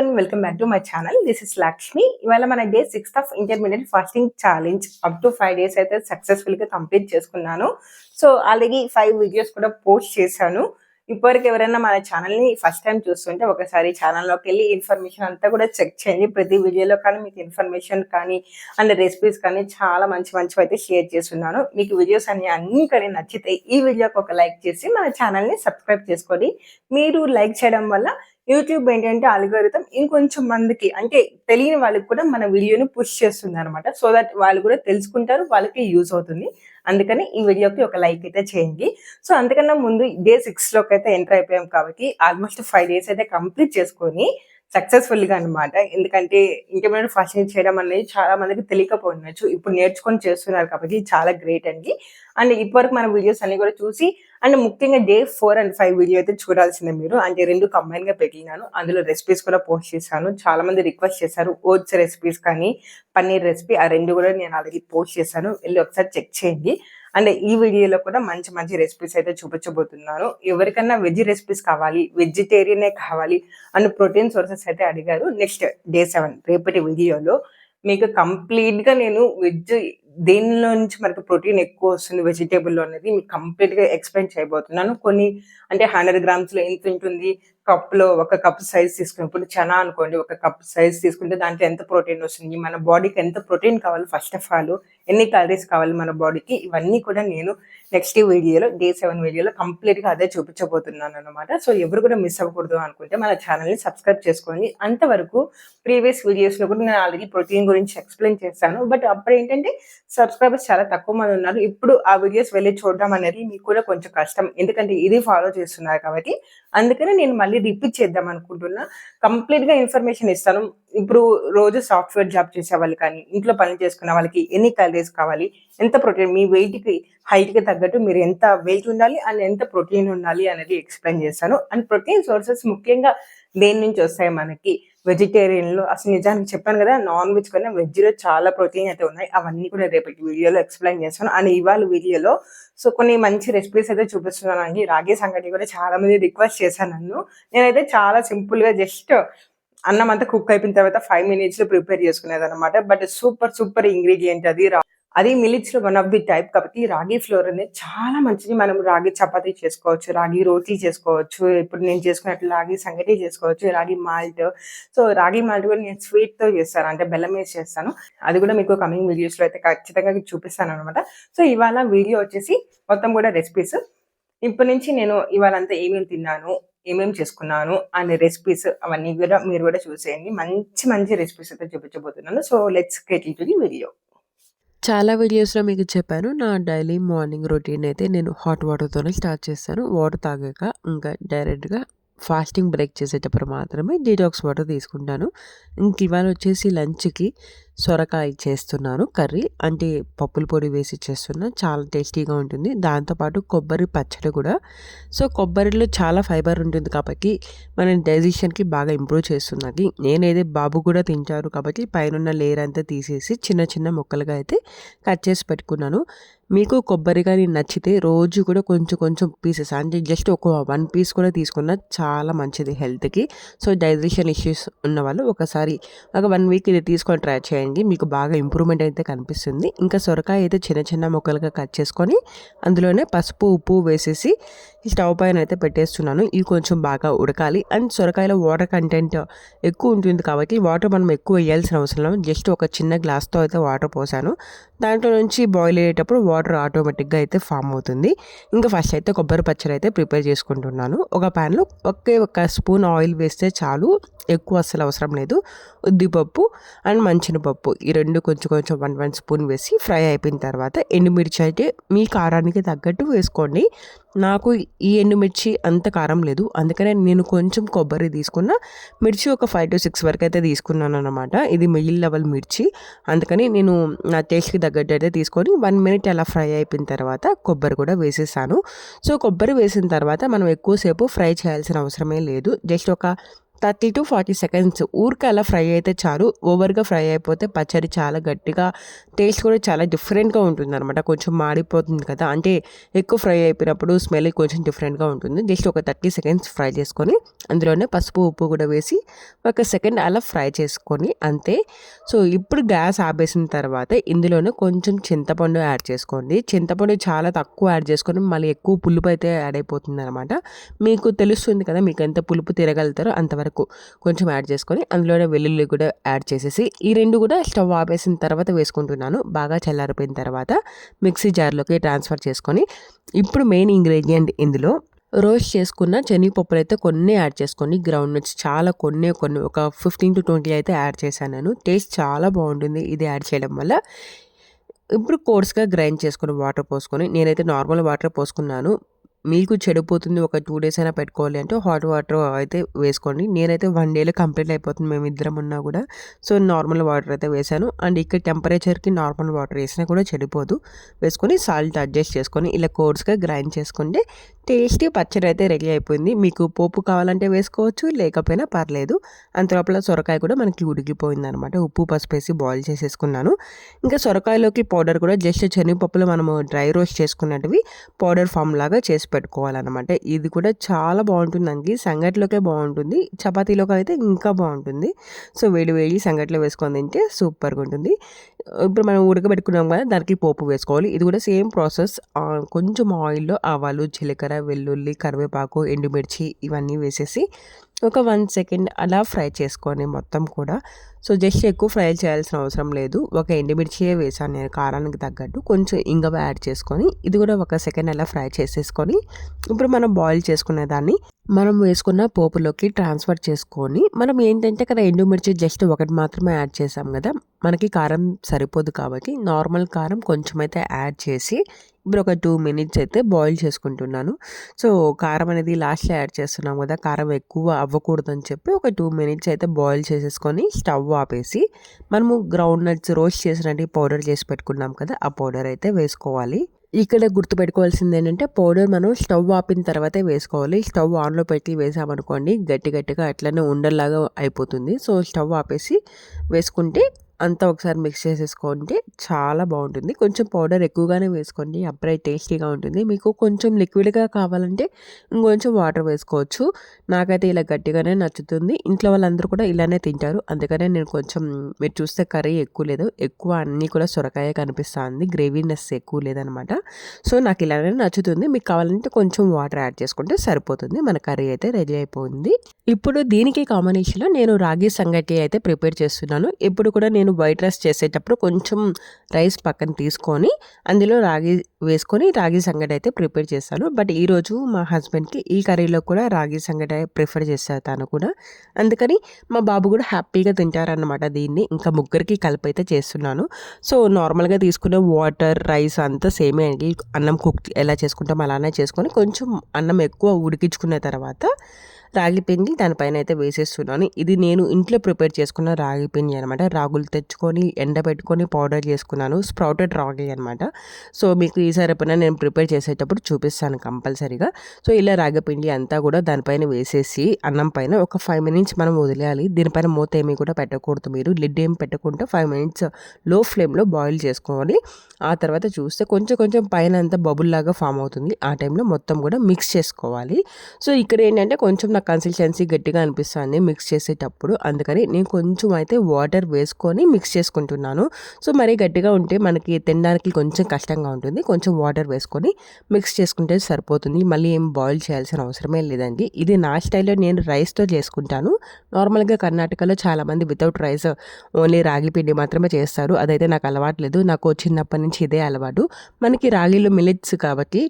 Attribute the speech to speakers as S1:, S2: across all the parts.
S1: One welcome back to my channel this is Lakshmi ఇవాళ మన day sixth of intermediate fasting challenge up to five days అయితే సక్సెస్ఫుల్గా complete చేసుకున్నాను. So already five videos కూడా post చేశాను. ఇప్పటివరకు ఎవరైనా మన ఛానల్ని ఫస్ట్ టైం చూస్తుంటే ఒకసారి ఛానల్లోకి వెళ్ళి ఇన్ఫర్మేషన్ అంతా కూడా చెక్ చేయండి. ప్రతి వీడియోలో కానీ మీకు ఇన్ఫర్మేషన్ కానీ అండ్ రెసిపీస్ కానీ చాలా మంచి మంచివి అయితే షేర్ చేస్తున్నాను. మీకు వీడియోస్ అన్ని అన్ని కానీ నచ్చితే ఈ వీడియోకి ఒక లైక్ చేసి మన ఛానల్ని సబ్స్క్రైబ్ చేసుకోండి. మీరు లైక్ చేయడం వల్ల యూట్యూబ్ ఏంటంటే అల్గోరిథం ఇంకొంచెం మందికి అంటే తెలియని వాళ్ళకి కూడా మన వీడియోని పుష్ చేస్తుంది అనమాట సో దట్ వాళ్ళు కూడా తెలుసుకుంటారు వాళ్ళకి యూజ్ అవుతుంది. అందుకని ఈ వీడియోకి ఒక లైక్ అయితే చేయండి. సో అంతకన్నా ముందు డే సిక్స్లోకి అయితే ఎంటర్ అయిపోయాం కాబట్టి ఆల్మోస్ట్ ఫైవ్ డేస్ అయితే కంప్లీట్ చేసుకొని సక్సెస్ఫుల్గా అనమాట ఎందుకంటే ఇంటర్మీడియట్ ఇయర్ చేయడం అనేది చాలా మందికి తెలియకపోవచ్చు ఇప్పుడు నేర్చుకొని చేస్తున్నారు కాబట్టి చాలా గ్రేట్ అండి. అండ్ ఇప్పటివరకు మన వీడియోస్ అన్ని కూడా చూసి అండ్ ముఖ్యంగా day four and five video అయితే చూడాల్సిందే మీరు. అంటే రెండు కంబైన్గా పెట్టినాను. అందులో రెసిపీస్ కూడా పోస్ట్ చేశాను. చాలా మంది రిక్వెస్ట్ చేశారు ఓట్స్ రెసిపీస్ కానీ పన్నీర్ రెసిపీ ఆ రెండు కూడా నేను ఆల్రెడీ పోస్ట్ చేశాను. వెళ్ళి ఒకసారి చెక్ చేయండి. అండ్ ఈ వీడియోలో కూడా మంచి మంచి రెసిపీస్ అయితే చూపించబోతున్నాను. ఎవరికన్నా వెజ్ రెసిపీస్ కావాలి వెజిటేరియనే కావాలి అండ్ ప్రోటీన్ సోర్సెస్ అయితే అడిగారు. నెక్స్ట్ డే సెవెన్ రేపటి వీడియోలో మీకు కంప్లీట్గా నేను వెజ్ దేనిలో నుంచి మనకు ప్రోటీన్ ఎక్కువ వస్తుంది? వెజిటేబుల్లో అనేది మీకు కంప్లీట్గా ఎక్స్ప్లెయిన్ చేయబోతున్నాను. కొన్ని అంటే హండ్రెడ్ గ్రామ్స్లో ఎంత ఉంటుంది? కప్లో ఒక కప్ సైజ్ తీసుకున్నప్పుడు చనా అనుకోండి ఒక కప్ సైజ్ తీసుకుంటే దాంట్లో ఎంత ప్రోటీన్ వస్తుంది? మన బాడీకి ఎంత ప్రోటీన్ కావాలి? ఫస్ట్ ఆఫ్ ఆల్ ఎన్ని క్యాలరీస్ కావాలి మన బాడీకి ఇవన్నీ కూడా నేను నెక్స్ట్ వీడియోలో డే సెవెన్ వీడియోలో కంప్లీట్గా అదే చూపించబోతున్నాను అనమాట సో ఎవరు కూడా మిస్ అవ్వకూడదు అనుకుంటే మన ఛానల్ని సబ్స్క్రైబ్ చేసుకోండి. అంతవరకు ప్రీవియస్ వీడియోస్లో కూడా నేను ఆల్రెడీ ప్రోటీన్ గురించి ఎక్స్ప్లెయిన్ చేశాను. బట్ అప్పుడు ఏంటంటే సబ్స్క్రైబర్స్ చాలా తక్కువ మంది ఉన్నారు. ఇప్పుడు ఆ వీడియోస్ వెళ్ళి చూడడం అనేది మీకు కూడా కొంచెం కష్టం. ఎందుకంటే ఇది ఫాలో చేస్తున్నారు కాబట్టి. అందుకనే నేను మళ్ళీ రిపీట్ చేద్దాం అనుకుంటున్నా. కంప్లీట్గా ఇన్ఫర్మేషన్ ఇస్తాను. ఇప్పుడు రోజు సాఫ్ట్వేర్ జాబ్ చేసే వాళ్ళు కానీ ఇంట్లో పని చేసుకున్న వాళ్ళకి ఎన్ని క్యాలరీస్ కావాలి ఎంత ప్రోటీన్ మీ వెయిట్కి హైట్కి తగ్గట్టు మీరు ఎంత వెయిట్ ఉండాలి అండ్ ఎంత ప్రోటీన్ ఉండాలి అనేది ఎక్స్ప్లెయిన్ చేస్తాను. అండ్ ప్రోటీన్ సోర్సెస్ ముఖ్యంగా దేని నుంచి వస్తాయి మనకి వెజిటేరియన్లో అసలు నిజానికి చెప్పాను కదా నాన్ వెజ్ కన్నా వెజ్లో చాలా ప్రోటీన్ అయితే ఉన్నాయి. అవన్నీ కూడా రేపటి వీడియోలో ఎక్స్ప్లెయిన్ చేస్తాను. అండ్ ఇవాళ వీడియోలో సో కొన్ని మంచి రెసిపీస్ అయితే చూపిస్తున్నాను అండి. రాగి సంగటి కూడా చాలా మంది రిక్వెస్ట్ చేశాను నన్ను. నేనైతే చాలా సింపుల్గా జస్ట్ అన్నం అంతా కుక్ అయిపోయిన తర్వాత ఫైవ్ మినిట్స్లో ప్రిపేర్ చేసుకునేది అనమాట బట్ సూపర్ సూపర్ ఇంగ్రీడియంట్ అది రా- అది మిలిట్స్లో వన్ ఆఫ్ ది టైప్ కాబట్టి రాగి ఫ్లోర్ అనేది చాలా మంచిది. మనం రాగి చపాతీ చేసుకోవచ్చు రాగి రోటీ చేసుకోవచ్చు ఇప్పుడు నేను చేసుకున్నట్లు రాగి సంగటి చేసుకోవచ్చు రాగి మాల్ట్. సో రాగి మాల్ట్ కూడా నేను స్వీట్తో చేస్తాను. అంటే బెల్లం వేసి చేస్తాను. అది కూడా మీకు కమింగ్ వీడియోస్లో అయితే ఖచ్చితంగా చూపిస్తాను అనమాట సో ఇవాళ వీడియో వచ్చేసి మొత్తం కూడా రెసిపీస్ ఇప్పటి నుంచి నేను ఇవాళ అంతా ఏమేమి తిన్నాను ఏమేమి చేసుకున్నాను అనే రెసిపీస్ అవన్నీ కూడా మీరు కూడా చూసేయండి. మంచి మంచి రెసిపీస్ అయితే చూపించబోతున్నాను. So let's get in to the video
S2: చాలా వీడియోస్‌లో మీకు చెప్పాను. నా డైలీ మార్నింగ్ రొటీన్ అయితే నేను హాట్ వాటర్‌తోనే స్టార్ట్ చేస్తాను. వాటర్ తాగాక ఇంకా డైరెక్ట్‌గా ఫాస్టింగ్ బ్రేక్ చేసేటప్పుడు మాత్రమే డీటాక్స్ వాటర్ తీసుకుంటాను. ఇంక ఇవాళ వచ్చేసి లంచ్‌కి సొరకాయ చేస్తున్నాను కర్రీ. అంటే పప్పుల పొడి వేసి చేస్తున్నా. చాలా టేస్టీగా ఉంటుంది. దాంతో పాటు కొబ్బరి పచ్చడి కూడా. సో, కొబ్బరిలో చాలా ఫైబర్ ఉంటుంది కాబట్టి మన డైజెషన్‌కి బాగా ఇంప్రూవ్ చేస్తున్నది నేనైతే బాబు కూడా తింటారు కాబట్టి పైనున్న లేయర్ అంతా తీసేసి చిన్న చిన్న ముక్కలుగా అయితే కట్ చేసి పెట్టుకున్నాను. మీకు కొబ్బరి కానీ నచ్చితే రోజు కూడా కొంచెం కొంచెం పీసెస్ అంటే జస్ట్ ఒక వన్ పీస్ కూడా తీసుకున్నా చాలా మంచిది హెల్త్‌కి. సో, డైజెషన్ ఇష్యూస్ ఉన్నవాళ్ళు ఒకసారి ఒక వన్ వీక్ ఇది తీసుకొని ట్రై చేయండి. మీకు బాగా ఇంప్రూవ్‌మెంట్ అయితే కనిపిస్తుంది. ఇంకా సొరకాయ అయితే చిన్న చిన్న ముక్కలుగా కట్ చేసుకొని అందులోనే పసుపు, ఉప్పు వేసేసి స్టవ్ పైన అయితే పెట్టేస్తున్నాను. ఇవి కొంచెం బాగా ఉడకాలి. అండ్ సొరకాయలో వాటర్ కంటెంట్ ఎక్కువ ఉంటుంది కాబట్టి వాటర్ మనం ఎక్కువ వేయాల్సిన అవసరం లేదు. జస్ట్ ఒక చిన్న గ్లాస్‌తో అయితే వాటర్ పోసాను. దాంట్లో నుంచి బాయిల్ అయ్యేటప్పుడు వాటర్ ఆటోమేటిక్‌గా అయితే ఫామ్ అవుతుంది. ఇంకా ఫస్ట్ అయితే కొబ్బరి పచ్చడి అయితే ప్రిపేర్ చేసుకుంటున్నాను. ఒక పాన్‌లో ఒకే ఒక స్పూన్ ఆయిల్ వేస్తే చాలు. ఎక్కువ అస్సలు అవసరం లేదు. ఉద్దిపప్పు అండ్ మంచినపప్పు ఈ రెండు కొంచెం కొంచెం 1, 1 స్పూన్ వేసి ఫ్రై అయిపోయిన తర్వాత ఎండుమిర్చి అయితే మీ కారానికి తగ్గట్టు వేసుకోండి. నాకు ఈ ఎండుమిర్చి అంత కారం లేదు. అందుకనే నేను కొంచెం కొబ్బరి తీసుకున్న. మిర్చి ఒక 5-6 వరకు అయితే తీసుకున్నాను అనమాట ఇది మిడిల్ లెవెల్ మిర్చి. అందుకని నేను నా టేస్ట్‌కి తగ్గట్టు అయితే తీసుకొని వన్ మినిట్ అలా ఫ్రై అయిపోయిన తర్వాత కొబ్బరి కూడా వేసేసాను. సో, కొబ్బరి వేసిన తర్వాత మనం ఎక్కువ సేపు ఫ్రై చేయాల్సిన అవసరమే లేదు. జస్ట్ ఒక థర్టీ టు ఫార్టీ సెకండ్స్. ఊరికే అలా ఫ్రై అయితే చాలు. ఓవర్గా ఫ్రై అయిపోతే పచ్చడి చాలా గట్టిగా టేస్ట్ కూడా చాలా డిఫరెంట్గా ఉంటుంది అనమాట కొంచెం మాడిపోతుంది కదా. అంటే ఎక్కువ ఫ్రై అయిపోయినప్పుడు స్మెల్ కొంచెం డిఫరెంట్గా ఉంటుంది. జస్ట్ ఒక థర్టీ సెకండ్స్ ఫ్రై చేసుకొని అందులోనే పసుపు ఉప్పు కూడా వేసి ఒక సెకండ్ అలా ఫ్రై చేసుకొని అంతే. సో ఇప్పుడు గ్యాస్ ఆపేసిన తర్వాత ఇందులోనే కొంచెం చింతపండు యాడ్ చేసుకోండి. చింతపండు చాలా తక్కువ యాడ్ చేసుకొని మళ్ళీ ఎక్కువ పులుపు అయితే యాడ్ అయిపోతుంది అనమాట మీకు తెలుస్తుంది కదా మీకు ఎంత పులుపు తిరగలుగుతారో అంతవరకు కొంచెం యాడ్ చేసుకొని అందులోనే వెల్లుల్లి కూడా యాడ్ చేసేసి ఈ రెండు కూడా స్టవ్ ఆపేసిన తర్వాత వేసుకుంటున్నాను. బాగా చల్లారిపోయిన తర్వాత మిక్సీ జార్లోకి ట్రాన్స్ఫర్ చేసుకొని ఇప్పుడు మెయిన్ ఇంగ్రీడియంట్ ఇందులో రోస్ట్ చేసుకున్న శనగపప్పులు అయితే కొన్ని యాడ్ చేసుకోండి గ్రౌండ్ నట్స్ చాలా కొన్ని కొన్ని ఒక ఫిఫ్టీన్ టు ట్వంటీ అయితే యాడ్ చేశాను. నేను టేస్ట్ చాలా బాగుంటుంది ఇది యాడ్ చేయడం వల్ల. ఇప్పుడు కోర్స్గా గ్రైండ్ చేసుకుని వాటర్ పోసుకొని నేనైతే నార్మల్ వాటర్ పోసుకున్నాను. మీకు చెడిపోతుంది ఒక టూ డేస్ అయినా పెట్టుకోవాలి అంటే హాట్ వాటర్ అయితే వేసుకోండి. నేనైతే వన్ డేలో కంప్లీట్ అయిపోతుంది మేము ఇద్దరం ఉన్నా కూడా. సో నార్మల్ వాటర్ అయితే వేసాను. అండ్ ఇక్కడ టెంపరేచర్కి నార్మల్ వాటర్ వేసినా కూడా చెడిపోదు. వేసుకొని సాల్ట్ అడ్జస్ట్ చేసుకొని ఇలా కోర్స్గా గ్రైండ్ చేసుకుంటే టేస్టీ పచ్చడి అయితే రెడీ అయిపోయింది. మీకు పోపు కావాలంటే వేసుకోవచ్చు లేకపోయినా పర్లేదు. అంత లోపల సొరకాయ కూడా మనకి ఉడికిపోయింది అనమాట ఉప్పు పసుపు వేసి బాయిల్ చేసేసుకున్నాను. ఇంకా సొరకాయలోకి పౌడర్ కూడా జస్ట్ శనగపప్పులు మనము డ్రై రోస్ట్ చేసుకున్నట్టువి పౌడర్ ఫామ్ లాగా చేసి పెట్టుకోవాలన్నమాట. ఇది కూడా చాలా బాగుంటుందండి. సంగటిలోకే బాగుంటుంది. చపాతీలోకి అయితే ఇంకా బాగుంటుంది. సో వేడి వేడి సంగటిలో వేసుకొని తింటే సూపర్గా ఉంటుంది. ఇప్పుడు మనం ఉడకబెట్టుకున్నాం కదా దానికి పోపు వేసుకోవాలి. ఇది కూడా సేమ్ ప్రాసెస్. కొంచెం ఆయిల్లో ఆవాలు జీలకర్ర వెల్లుల్లి కరివేపాకు ఎండుమిర్చి ఇవన్నీ వేసేసి ఒక వన్ సెకండ్ అలా ఫ్రై చేసుకొని మొత్తం కూడా. సో జస్ట్ ఎక్కువ ఫ్రై చేయాల్సిన అవసరం లేదు. ఒక ఎండుమిర్చియే వేసాను నేను కారానికి తగ్గట్టు. కొంచెం ఇంగవ యాడ్ చేసుకొని ఇది కూడా ఒక సెకండ్ అలా ఫ్రై చేసేసుకొని ఇప్పుడు మనం బాయిల్ చేసుకునే దాన్ని మనం వేసుకున్న పోపులోకి ట్రాన్స్ఫర్ చేసుకొని మనం ఏంటంటే కదా ఎండుమిర్చి జస్ట్ ఒకటి మాత్రమే యాడ్ చేసాం కదా మనకి కారం సరిపోదు కాబట్టి నార్మల్ కారం కొంచెం అయితే యాడ్ చేసి ఇప్పుడు ఒక టూ మినిట్స్ అయితే బాయిల్ చేసుకుంటున్నాను. సో కారం అనేది లాస్ట్లో యాడ్ చేస్తున్నాం కదా కారం ఎక్కువ అవ్వకూడదని చెప్పి ఒక టూ మినిట్స్ అయితే బాయిల్ చేసేసుకొని స్టవ్ ఆపేసి మనము గ్రౌండ్ నట్స్ రోస్ట్ చేసినట్టు పౌడర్ చేసి పెట్టుకున్నాం కదా ఆ పౌడర్ అయితే వేసుకోవాలి. ఇక్కడ గుర్తుపెట్టుకోవాల్సింది ఏంటంటే పౌడర్ మనం స్టవ్ ఆపిన తర్వాతే వేసుకోవాలి. స్టవ్ ఆన్లో పెట్టి వేసామనుకోండి గట్టి గట్టిగా అట్లనే ఉండలాగా అయిపోతుంది. సో స్టవ్ ఆపేసి వేసుకుంటే అంతా ఒకసారి మిక్స్ చేసేసుకోండి. చాలా బాగుంటుంది. కొంచెం పౌడర్ ఎక్కువగానే వేసుకోండి. అప్పుడే టేస్టీగా ఉంటుంది. మీకు కొంచెం లిక్విడ్గా కావాలంటే ఇంకొంచెం వాటర్ వేసుకోవచ్చు. నాకైతే ఇలా గట్టిగానే నచ్చుతుంది. ఇంట్లో వాళ్ళందరూ కూడా ఇలానే తింటారు. అందుకనే నేను కొంచెం మీరు చూస్తే కర్రీ ఎక్కువ లేదు. ఎక్కువ అన్నీ కూడా సొరకాయ కనిపిస్తుంది. గ్రేవీనెస్ ఎక్కువ లేదనమాట. సో నాకు ఇలానే నచ్చుతుంది. మీకు కావాలంటే కొంచెం వాటర్ యాడ్ చేసుకుంటే సరిపోతుంది. మన కర్రీ అయితే రెడీ అయిపోయింది. ఇప్పుడు దీనికి కాంబినేషన్లో నేను రాగి సంగటి అయితే ప్రిపేర్ చేస్తున్నాను. ఇప్పుడు కూడా నేను వైట్ రైస్ చేసేటప్పుడు కొంచెం రైస్ పక్కన తీసుకొని అందులో రాగి వేసుకొని రాగి సంగటి అయితే ప్రిపేర్ చేస్తాను. బట్ ఈరోజు మా హస్బెండ్కి ఈ కర్రీలో కూడా రాగి సంగటి ప్రిఫర్ చేస్తారు తను కూడా. అందుకని మా బాబు కూడా హ్యాపీగా తింటారనమాట దీన్ని. ఇంకా ముగ్గురికి కలిపి అయితే చేస్తున్నాను. సో నార్మల్గా తీసుకునే వాటర్ రైస్ అంతా సేమే అండి. అన్నం కుక్ ఎలా చేసుకుంటాం అలానే చేసుకొని కొంచెం అన్నం ఎక్కువ ఉడికించుకున్న తర్వాత రాగి పిండి దానిపైన అయితే వేసేస్తున్నాను. ఇది నేను ఇంట్లో ప్రిపేర్ చేసుకున్న రాగి పిండి అనమాట రాగులు తెచ్చుకొని ఎండబెట్టుకొని పౌడర్ చేసుకున్నాను. స్ప్రౌటెడ్ రాగి అనమాట సో మీకు ఈసారి ఎప్పుడైనా నేను ప్రిపేర్ చేసేటప్పుడు చూపిస్తాను కంపల్సరీగా. సో ఇలా రాగి పిండి అంతా కూడా దానిపైన వేసేసి అన్నం పైన ఒక ఫైవ్ మినిట్స్ మనం వదిలేయాలి. దీనిపైన మూత ఏమీ కూడా పెట్టకూడదు మీరు. లిడ్ ఏం పెట్టకుండా ఫైవ్ మినిట్స్లో ఫ్లేమ్లో బాయిల్ చేసుకోవాలి. ఆ తర్వాత చూస్తే కొంచెం కొంచెం పైన అంతా బబుల్ లాగా ఫామ్ అవుతుంది. ఆ టైంలో మొత్తం కూడా మిక్స్ చేసుకోవాలి. సో ఇక్కడ ఏంటంటే కొంచెం నాకు కన్సిస్టెన్సీ గట్టిగా అనిపిస్తుంది మిక్స్ చేసేటప్పుడు. అందుకని నేను కొంచెం అయితే వాటర్ వేసుకొని మిక్స్ చేసుకుంటున్నాను. సో మరీ గట్టిగా ఉంటే మనకి తినడానికి కొంచెం కష్టంగా ఉంటుంది. కొంచెం వాటర్ వేసుకొని మిక్స్ చేసుకుంటే సరిపోతుంది. మళ్ళీ ఏం బాయిల్ చేయాల్సిన అవసరమే లేదండి. ఇది నా స్టైల్లో నేను రైస్తో చేసుకుంటాను. నార్మల్గా కర్ణాటకలో చాలామంది వితౌట్ రైస్ ఓన్లీ రాగి పిండి మాత్రమే చేస్తారు. అదైతే నాకు అలవాట్లేదు నాకు చిన్నప్పటి నుంచి ఇదే అలవాటు. మనకి రాగిలో మిలెట్స్ కాబట్టి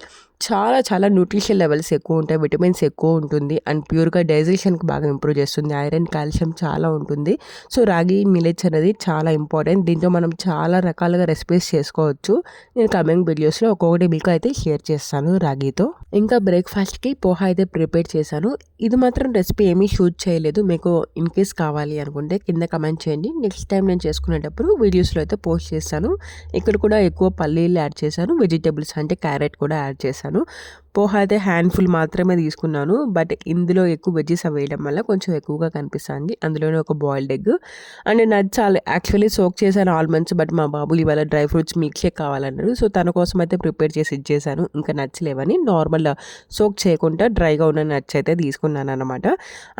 S2: చాలా చాలా న్యూట్రిషన్ లెవెల్స్ ఎక్కువ ఉంటాయి. విటమిన్స్ ఎక్కువ ఉంటుంది. అండ్ ప్యూర్ ప్యూర్గా డైజెషన్కి బాగా ఇంప్రూవ్ చేస్తుంది. ఐరన్ కాల్షియం చాలా ఉంటుంది. సో రాగి మిలెట్స్ అనేది చాలా ఇంపార్టెంట్. దీంతో మనం చాలా రకాలుగా రెసిపీస్ చేసుకోవచ్చు. నేను కమింగ్ వీడియోస్లో ఒక్కొక్కటి మీకు అయితే షేర్ చేస్తాను రాగితో. ఇంకా బ్రేక్ఫాస్ట్కి పోహా అయితే ప్రిపేర్ చేశాను. ఇది మాత్రం రెసిపీ ఏమీ షూట్ చేయలేదు. మీకు ఇన్ కేస్ కావాలి అనుకుంటే కింద కమెంట్ చేయండి. నెక్స్ట్ టైం నేను చేసుకునేటప్పుడు వీడియోస్లో అయితే పోస్ట్ చేస్తాను. ఇక్కడ కూడా ఎక్కువ పల్లీలు యాడ్ చేశాను. వెజిటేబుల్స్ అంటే క్యారెట్ కూడా యాడ్ చేశాను. పోహ అయితే హ్యాండ్ఫుల్ మాత్రమే తీసుకున్నాను. బట్ ఇందులో ఎక్కువ వెజ్జెస్ వేయడం వల్ల కొంచెం ఎక్కువగా కనిపిస్తుంది. అందులోనే ఒక బాయిల్డ్ ఎగ్. అండ్ నచ్చాలి యాక్చువల్లీ సోక్ చేశాను ఆల్మండ్స్ బట్ మా బాబులు ఇవాళ డ్రై ఫ్రూట్స్ మిల్క్ షేక్ కావాలన్నారు సో తన కోసం అయితే ప్రిపేర్ చేసి ఇచ్చేసాను ఇంకా నచ్చలేవని నార్మల్ సోక్ చేయకుండా డ్రైగా ఉన్న నట్స్ అయితే తీసుకున్నాను అనమాట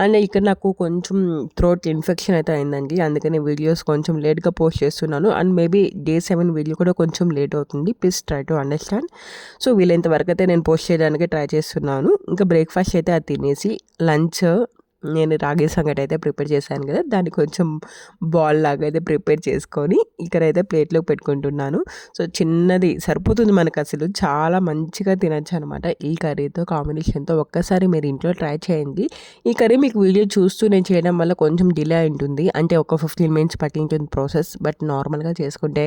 S2: అండ్ ఇక్కడ నాకు కొంచెం థ్రోట్ ఇన్ఫెక్షన్ అయితే అయిందండి. అందుకని వీడియోస్ కొంచెం లేట్గా పోస్ట్ చేస్తున్నాను. And maybe day seven video కూడా కొంచెం లేట్ అవుతుంది. Please try to understand. So వీలైనంత వరకు అయితే నేను పోస్ట్ చేయడానికి ట్రై చేస్తున్నాను. ఇంకా బ్రేక్ఫాస్ట్ అయితే అది తినేసి లంచ్ నేను రాగి సంగటి అయితే ప్రిపేర్ చేశాను కదా దాన్ని కొంచెం బాల్ లాగా అయితే ప్రిపేర్ చేసుకొని ఇక్కడైతే ప్లేట్లో పెట్టుకుంటున్నాను. సో చిన్నది సరిపోతుంది మనకు అసలు. చాలా మంచిగా తినచ్చు అనమాట ఈ కర్రీతో కాంబినేషన్తో. ఒక్కసారి మీరు ఇంట్లో ట్రై చేయండి. ఈ కర్రీ మీకు వీడియో చూస్తూ నేను చేయడం వల్ల కొంచెం డిలే ఉంటుంది అంటే ఒక ఫిఫ్టీన్ మినిట్స్ పట్టింటుంది ప్రాసెస్. బట్ నార్మల్గా చేసుకుంటే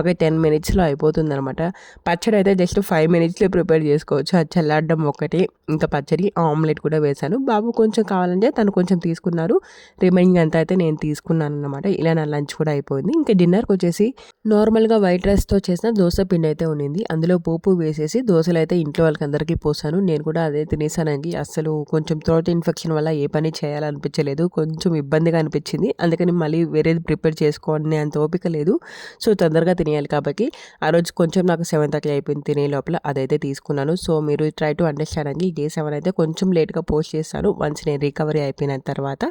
S2: ఒక టెన్ మినిట్స్లో అయిపోతుంది అనమాట పచ్చడి అయితే జస్ట్ ఫైవ్ మినిట్స్లో ప్రిపేర్ చేసుకోవచ్చు. అది చల్లాడడం ఒకటి ఇంకా పచ్చడి ఆమ్లెట్ కూడా వేశాను. బాబు కొంచెం కావాలంటే తను కొంచెం తీసుకున్నారు. రిమైనింగ్ అంతా అయితే నేను తీసుకున్నాను అనమాట ఇలా నా లంచ్ కూడా అయిపోయింది. ఇంకా డిన్నర్కి వచ్చేసి నార్మల్గా వైట్ రైస్తో చేసిన దోశ పిండి అయితే ఉండింది. అందులో పోపు వేసేసి దోశలు అయితే ఇంట్లో వాళ్ళకి అందరికీ పోసాను. నేను కూడా అదే తినేసానండి. అసలు కొంచెం థ్రోట్ ఇన్ఫెక్షన్ వల్ల ఏ పని చేయాలనిపించలేదు. కొంచెం ఇబ్బందిగా అనిపించింది. అందుకని మళ్ళీ వేరేది ప్రిపేర్ చేసుకోవాలని అంత ఓపిక లేదు. సో తొందరగా తినేయాలి కాబట్టి ఆ రోజు కొంచెం నాకు సెవెన్ థర్టీ అయిపోయింది తినే లోపల. అదైతే తీసుకున్నాను. సో మీరు ట్రై టు అండర్స్టాండ్ అండి. డే సెవెన్ అయితే కొంచెం లేట్గా పోస్ట్ చేస్తాను వన్స్ నేను రికవరీ అయిపోయిన తర్వాత.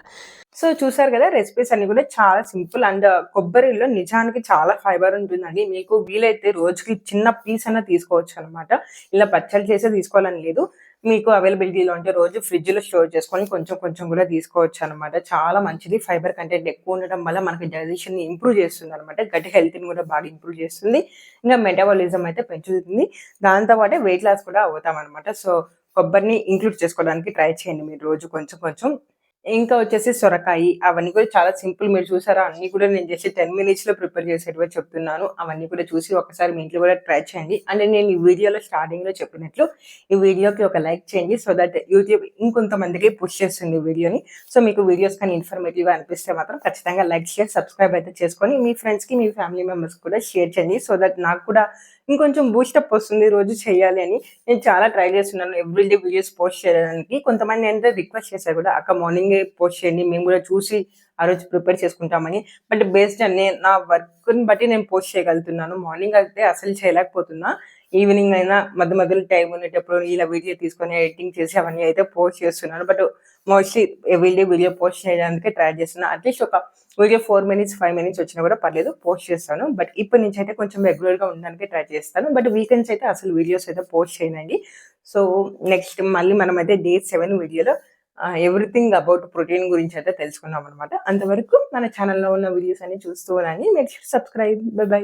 S1: సో చూసారు కదా రెసిపీస్ అన్ని కూడా చాలా సింపుల్ అండ్ uh, కొబ్బరిలో నిజానికి చాలా ఫైబర్ ఉంటుందండి. మీకు వీలైతే రోజుకి చిన్న పీస్ అన్న తీసుకోవచ్చు అనమాట ఇలా పచ్చడి చేసే తీసుకోవాలని లేదు. మీకు అవైలబిలిటీలో ఉంటే రోజు ఫ్రిడ్జ్లో స్టోర్ చేసుకొని కొంచెం కొంచెం కూడా తీసుకోవచ్చు అనమాట చాలా మంచిది. ఫైబర్ కంటెంట్ ఎక్కువ ఉండడం వల్ల మనకి డైజెషన్ని ఇంప్రూవ్ చేస్తుంది అనమాట గట్ హెల్త్ని కూడా బాగా ఇంప్రూవ్ చేస్తుంది. ఇంకా మెటబాలిజం అయితే పెంచుతుంది. దాంతోపాటే వెయిట్ లాస్ కూడా అవుతాం అనమాట సో కొబ్బరిని ఇంక్లూడ్ చేసుకోవడానికి ట్రై చేయండి మీరు రోజు కొంచెం కొంచెం. ఇంకా వచ్చేసి సొరకాయ అవన్నీ కూడా చాలా సింపుల్. మీరు చూసారా? అన్నీ కూడా నేను చేసి టెన్ మినిట్స్లో ప్రిపేర్ చేసేటివి చెప్తున్నాను. అవన్నీ కూడా చూసి ఒకసారి మీ ఇంట్లో కూడా ట్రై చేయండి. అంటే నేను ఈ వీడియోలో స్టార్టింగ్లో చెప్పినట్లు ఈ వీడియోకి ఒక లైక్ చేయండి. సో దట్ యూట్యూబ్ ఇంకొంతమందికి పుష్ చేస్తుంది వీడియోని. సో మీకు వీడియోస్ కానీ ఇన్ఫర్మేటివ్గా అనిపిస్తే మాత్రం ఖచ్చితంగా లైక్ షేర్ సబ్స్క్రైబ్ అయితే చేసుకొని మీ ఫ్రెండ్స్కి మీ ఫ్యామిలీ మెంబర్స్ కూడా షేర్ చేయండి. సో దట్ నాకు కూడా ఇంకొంచెం బూస్టప్ వస్తుంది రోజు చేయాలి అని. నేను చాలా ట్రై చేస్తున్నాను. ఎవ్రీడే వీడియోస్ పోస్ట్ చేయడానికి. కొంతమంది ఏంటంటే రిక్వెస్ట్ చేశారు కూడా అక్క మార్నింగే పోస్ట్ చేయండి మేము కూడా చూసి ఆ రోజు ప్రిపేర్ చేసుకుంటామని. బట్ బేస్డ్ అనే నా వర్క్ని బట్టి నేను పోస్ట్ చేయగలుగుతున్నాను. మార్నింగ్ అయితే అసలు చేయలేకపోతున్నా. ఈవినింగ్ అయినా మధ్య మధ్యలో టైం ఉండేటప్పుడు ఇలా వీడియో తీసుకొని ఎడిటింగ్ చేసి అవన్నీ అయితే పోస్ట్ చేస్తున్నాను. But mostly everyday video post చేయడానికి ట్రై చేస్తున్నాను అట్లీస్ట్ ఒక video four minutes five minutes వచ్చినా కూడా పర్లేదు పోస్ట్ చేస్తాను. బట్ ఇప్పటి నుంచి అయితే కొంచెం రెగ్యులర్గా ఉండడానికి ట్రై చేస్తాను. బట్ వీకెండ్స్ అయితే అసలు వీడియోస్ అయితే పోస్ట్ చేయనండి. సో నెక్స్ట్ మళ్ళీ మనం అయితే డే సెవెన్ వీడియోలో ఎవ్రీథింగ్ అబౌట్ ప్రోటీన్ గురించి అయితే తెలుసుకున్నాం అనమాట అంతవరకు మన ఛానల్లో ఉన్న వీడియోస్ అన్ని చూస్తూ ఉన్నాను నెక్స్ట్ సబ్స్క్రైబ్ బై బై